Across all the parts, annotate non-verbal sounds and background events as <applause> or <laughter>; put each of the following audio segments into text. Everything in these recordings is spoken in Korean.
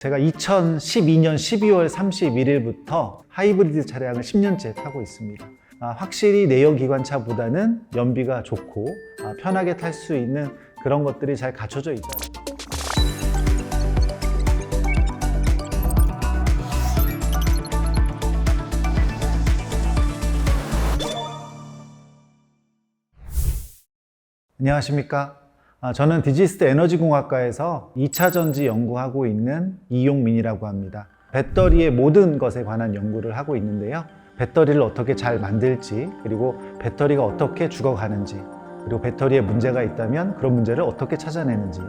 제가 2012년 12월 31일부터 하이브리드 차량을 10년째 타고 있습니다. 아, 확실히 내연 기관차보다는 연비가 좋고 아, 편하게 탈 수 있는 그런 것들이 잘 갖춰져 있다. 안녕하십니까. 아, 저는 디지스트 에너지공학과에서 2차 전지 연구하고 있는 이용민이라고 합니다. 배터리의 모든 것에 관한 연구를 하고 있는데요. 배터리를 어떻게 잘 만들지, 그리고 배터리가 어떻게 죽어가는지, 그리고 배터리에 문제가 있다면 그런 문제를 어떻게 찾아내는지,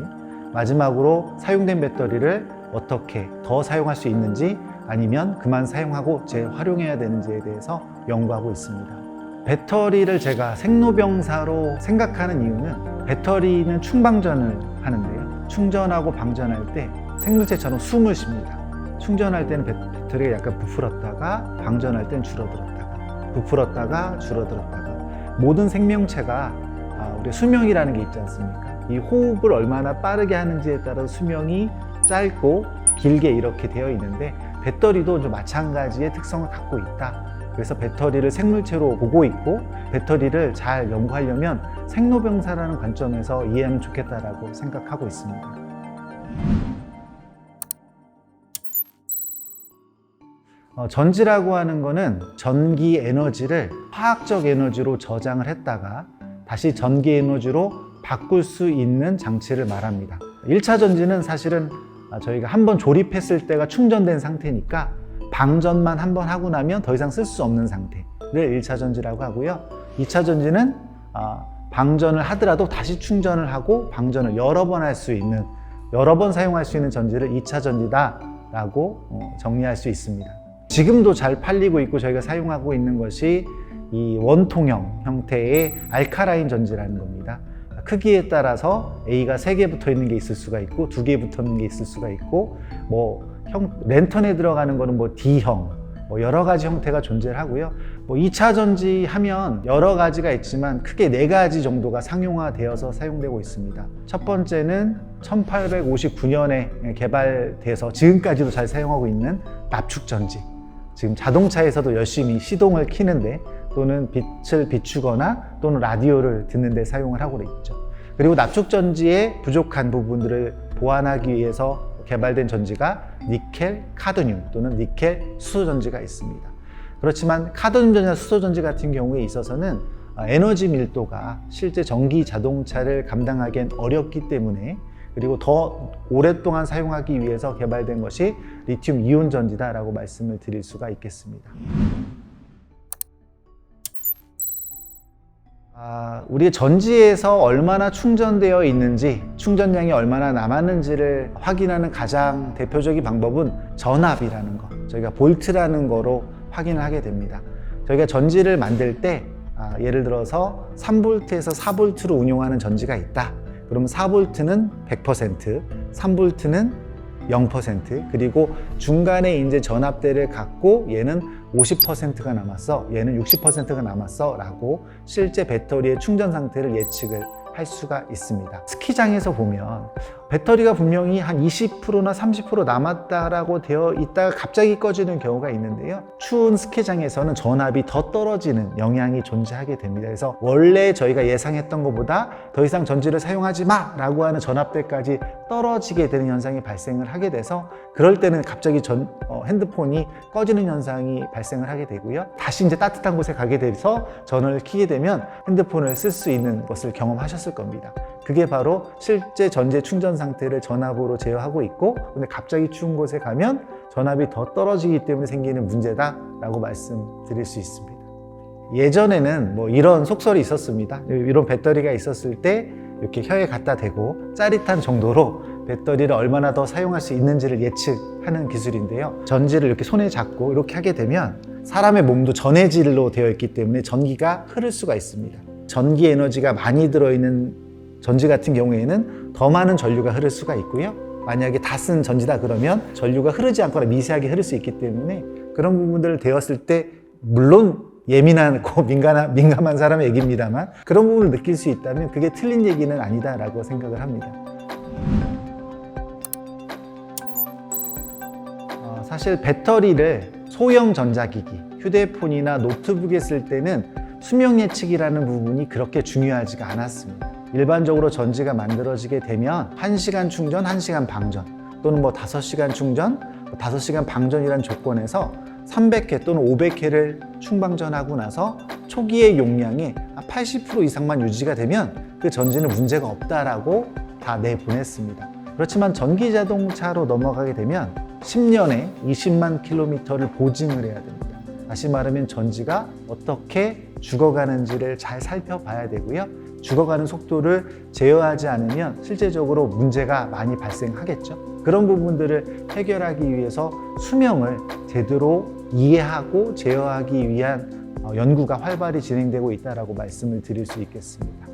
마지막으로 사용된 배터리를 어떻게 더 사용할 수 있는지, 아니면 그만 사용하고 재활용해야 되는지에 대해서 연구하고 있습니다. 배터리를 제가 생로병사로 생각하는 이유는 배터리는 충방전을 하는데요. 충전하고 방전할 때 생물체처럼 숨을 쉽니다. 충전할 때는 배- 배터리가 약간 부풀었다가 방전할 때는 줄어들었다가 부풀었다가 줄어들었다가 모든 생명체가 아, 우리 수명이라는 게 있지 않습니까? 이 호흡을 얼마나 빠르게 하는지에 따라 수명이 짧고 길게 이렇게 되어 있는데 배터리도 좀 마찬가지의 특성을 갖고 있다. 그래서 배터리를 생물체로 보고 있고 배터리를 잘 연구하려면 생로병사라는 관점에서 이해하면 좋겠다라고 생각하고 있습니다. 어, 전지라고 하는 거는 전기 에너지를 화학적 에너지로 저장을 했다가 다시 전기 에너지로 바꿀 수 있는 장치를 말합니다. 1차 전지는 사실은 아, 저희가 한번 조립했을 때가 충전된 상태니까 방전만 한 번 하고 나면 더 이상 쓸 수 없는 상태를 1차 전지라고 하고요. 2차 전지는 아, 방전을 하더라도 다시 충전을 하고 방전을 여러 번 할 수 있는 여러 번 사용할 수 있는 전지를 2차 전지다라고 어, 정리할 수 있습니다. 지금도 잘 팔리고 있고 저희가 사용하고 있는 것이 이 원통형 형태의 알카라인 전지라는 겁니다. 크기에 따라서 A가 세개 붙어 있는 게 있을 수가 있고 두개 붙어 있는 게 있을 수가 있고 뭐 형, 랜턴에 들어가는 거는 뭐 D형 뭐 여러 가지 형태가 존재를 하고요. 뭐 2차 전지 하면 여러 가지가 있지만 크게 네 가지 정도가 상용화되어서 사용되고 있습니다. 첫 번째는 1859년에 개발돼서 지금까지도 잘 사용하고 있는 납축 전지. 지금 자동차에서도 열심히 시동을 키는데 또는 빛을 비추거나 또는 라디오를 듣는데 사용을 하고 있죠. 그리고 납축 전지의 부족한 부분들을 보완하기 위해서 개발된 전지가 니켈 카드뮴 또는 니켈 수소 전지가 있습니다. 그렇지만 카드뮴 전지나 수소 전지 같은 경우에 있어서는 아, 에너지 밀도가 실제 전기 자동차를 감당하기엔 어렵기 때문에 그리고 더 오랫동안 사용하기 위해서 개발된 것이 리튬 이온 전지다라고 말씀을 드릴 수가 있겠습니다. 아, 우리 전지에서 얼마나 충전되어 있는지, 충전량이 얼마나 남았는지를 확인하는 가장 대표적인 방법은 전압이라는 거. 저희가 볼트라는 거로 확인을 하게 됩니다. 저희가 전지를 만들 때 아, 예를 들어서 3볼트에서 4볼트로 운용하는 전지가 있다. 그러면 4볼트는 100%, 3볼트는 0% 그리고 중간에 이제 전압대를 갖고 얘는 50%가 남았어. 얘는 60%가 남았어. 라고 실제 배터리의 충전 상태를 예측을 할 수가 있습니다. 스키장에서 보면 배터리가 분명히 한 20%나 30% 남았다라고 되어 있다가 갑자기 꺼지는 경우가 있는데요 추운 스키장에서는 전압이 더 떨어지는 영향이 존재하게 됩니다 그래서 원래 저희가 예상했던 것보다 더 이상 전지를 사용하지 마 라고 하는 전압대까지 떨어지게 되는 현상이 발생을 하게 돼서 그럴 때는 갑자기 전, 어, 핸드폰이 꺼지는 현상이 발생을 하게 되고요. 다시 이제 따뜻한 곳에 가게 돼서 전원을 켜게 되면 핸드폰을 쓸 수 있는 것을 경험하셨을 겁니다. 그게 바로 실제 전제 충전 상태를 전압으로 제어하고 있고 근데 갑자기 추운 곳에 가면 전압이 더 떨어지기 때문에 생기는 문제다라고 말씀드릴 수 있습니다. 예전에는 뭐 이런 속설이 있었습니다. 이런 배터리가 있었을 때 이렇게 혀에 갖다 대고 짜릿한 정도로 배터리를 얼마나 더 사용할 수 있는지를 예측하는 기술인데요. 전지를 이렇게 손에 잡고 이렇게 하게 되면 사람의 몸도 전해질로 되어 있기 때문에 전기가 흐를 수가 있습니다. 전기 에너지가 많이 들어있는 전지 같은 경우에는 더 많은 전류가 흐를 수가 있고요. 만약에 다 쓴 전지다 그러면 전류가 흐르지 않거나 미세하게 흐를 수 있기 때문에 그런 부분들을 되었을 때 물론 예민하고 <laughs> 민감한, 민감한 사람의 얘기입니다만 그런 부분을 느낄 수 있다면 그게 틀린 얘기는 아니다라고 생각을 합니다. 사실 배터리를 소형 전자기기, 휴대폰이나 노트북에 쓸 때는 수명 예측이라는 부분이 그렇게 중요하지가 않았습니다. 일반적으로 전지가 만들어지게 되면 1시간 충전, 1시간 방전 또는 뭐 5시간 충전, 5시간 방전이라는 조건에서 300회 또는 500회를 충방전하고 나서 초기의 용량의 80% 이상만 유지가 되면 그 전지는 문제가 없다라고 다 내보냈습니다. 그렇지만 전기 자동차로 넘어가게 되면 10년에 20만 킬로미터를 보증을 해야 됩니다. 다시 말하면 전지가 어떻게 죽어가는지를 잘 살펴봐야 되고요. 죽어가는 속도를 제어하지 않으면 실제적으로 문제가 많이 발생하겠죠. 그런 부분들을 해결하기 위해서 수명을 제대로 이해하고 제어하기 위한 어, 연구가 활발히 진행되고 있다라고 말씀을 드릴 수 있겠습니다.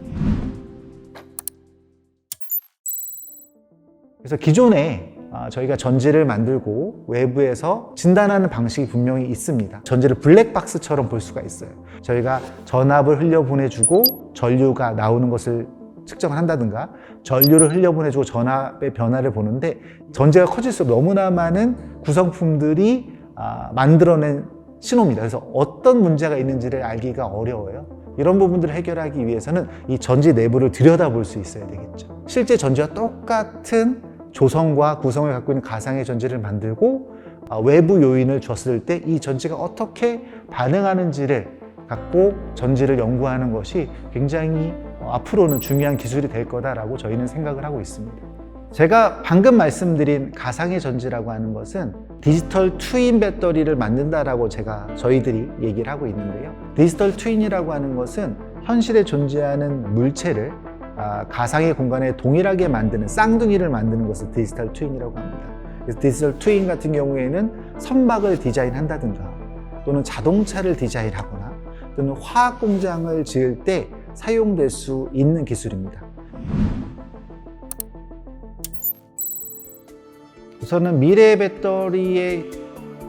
그래서 기존에 아, 저희가 전지를 만들고 외부에서 진단하는 방식이 분명히 있습니다. 전지를 블랙박스처럼 볼 수가 있어요. 저희가 전압을 흘려보내주고 전류가 나오는 것을 측정을 한다든가 전류를 흘려보내주고 전압의 변화를 보는데 전지가 커질수록 너무나 많은 구성품들이 아, 만들어낸 신호입니다. 그래서 어떤 문제가 있는지를 알기가 어려워요. 이런 부분들을 해결하기 위해서는 이 전지 내부를 들여다볼 수 있어야 되겠죠. 실제 전지와 똑같은 조성과 구성을 갖고 있는 가상의 전지를 만들고 아, 외부 요인을 줬을 때 이 전지가 어떻게 반응하는지를 갖고 전지를 연구하는 것이 굉장히 어, 앞으로는 중요한 기술이 될 거다라고 저희는 생각을 하고 있습니다. 제가 방금 말씀드린 가상의 전지라고 하는 것은 디지털 트윈 배터리를 만든다라고 제가 저희들이 얘기를 하고 있는데요. 디지털 트윈이라고 하는 것은 현실에 존재하는 물체를 아, 가상의 공간에 동일하게 만드는 쌍둥이를 만드는 것을 디지털 트윈이라고 합니다. 그래서 디지털 트윈 같은 경우에는 선박을 디자인한다든가 또는 자동차를 디자인하거나 또는 화학 공장을 지을 때 사용될 수 있는 기술입니다. 우선은 미래 배터리의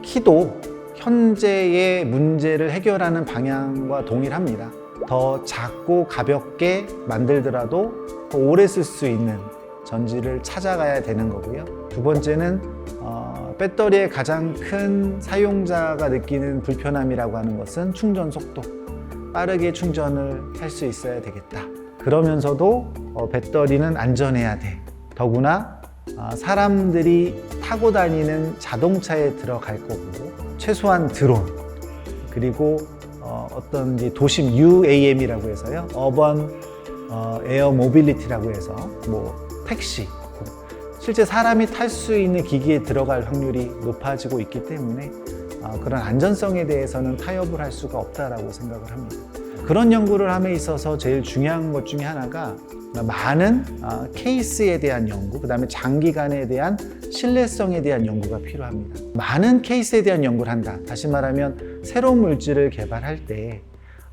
키도 현재의 문제를 해결하는 방향과 동일합니다. 더 작고 가볍게 만들더라도 더 오래 쓸 수 있는 전지를 찾아가야 되는 거고요. 두 번째는 어, 배터리의 가장 큰 사용자가 느끼는 불편함이라고 하는 것은 충전 속도. 빠르게 충전을 할 수 있어야 되겠다. 그러면서도 어, 배터리는 안전해야 돼. 더구나 아, 사람들이 타고 다니는 자동차에 들어갈 거고 최소한 드론 그리고 어, 어떤 이제 도심 UAM이라고 해서요. 어번 어, 에어 모빌리티라고 해서 뭐 택시 실제 사람이 탈 수 있는 기기에 들어갈 확률이 높아지고 있기 때문에 어, 그런 안전성에 대해서는 타협을 할 수가 없다라고 생각을 합니다. 그런 연구를 함에 있어서 제일 중요한 것 중에 하나가 많은 어, 케이스에 대한 연구, 그 다음에 장기간에 대한 신뢰성에 대한 연구가 필요합니다. 많은 케이스에 대한 연구를 한다. 다시 말하면 새로운 물질을 개발할 때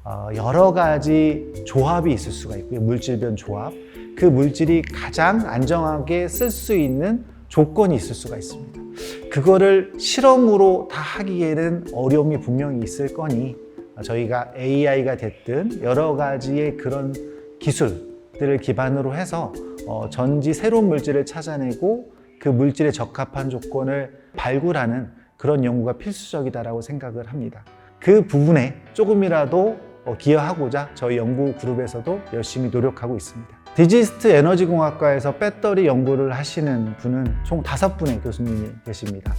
어, 여러 가지 조합이 있을 수가 있고요. 물질변 조합. 그 물질이 가장 안정하게 쓸 수 있는 조건이 있을 수가 있습니다. 그거를 실험으로 다 하기에는 어려움이 분명히 있을 거니 저희가 AI가 됐든 여러 가지의 그런 기술들을 기반으로 해서 어, 전지 새로운 물질을 찾아내고 그 물질에 적합한 조건을 발굴하는 그런 연구가 필수적이다라고 생각을 합니다. 그 부분에 조금이라도 어, 기여하고자 저희 연구 그룹에서도 열심히 노력하고 있습니다. 디지스트 에너지공학과에서 배터리 연구를 하시는 분은 총 다섯 분의 교수님이 계십니다.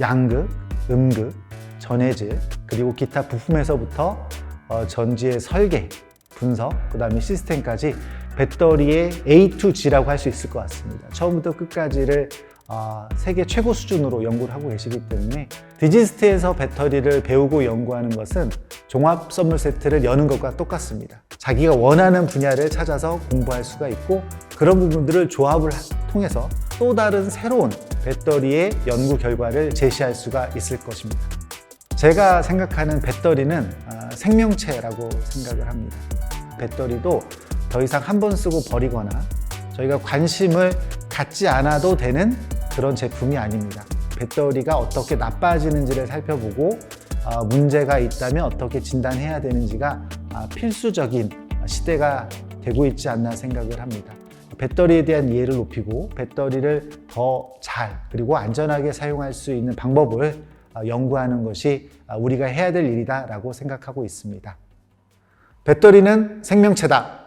양극, 음극, 전해질, 그리고 기타 부품에서부터 어, 전지의 설계, 분석, 그 다음에 시스템까지 배터리의 A to G라고 할 수 있을 것 같습니다. 처음부터 끝까지를 어, 세계 최고 수준으로 연구를 하고 계시기 때문에 디지스트에서 배터리를 배우고 연구하는 것은 종합 선물 세트를 여는 것과 똑같습니다. 자기가 원하는 분야를 찾아서 공부할 수가 있고 그런 부분들을 조합을 통해서 또 다른 새로운 배터리의 연구 결과를 제시할 수가 있을 것입니다. 제가 생각하는 배터리는 아, 생명체라고 생각을 합니다. 배터리도 더 이상 한 번 쓰고 버리거나 저희가 관심을 갖지 않아도 되는 그런 제품이 아닙니다. 배터리가 어떻게 나빠지는지를 살펴보고 어, 문제가 있다면 어떻게 진단해야 되는지가 아, 필수적인 시대가 되고 있지 않나 생각을 합니다. 배터리에 대한 이해를 높이고 배터리를 더 잘 그리고 안전하게 사용할 수 있는 방법을 어, 연구하는 것이 어, 우리가 해야 될 일이다라고 생각하고 있습니다. 배터리는 생명체다.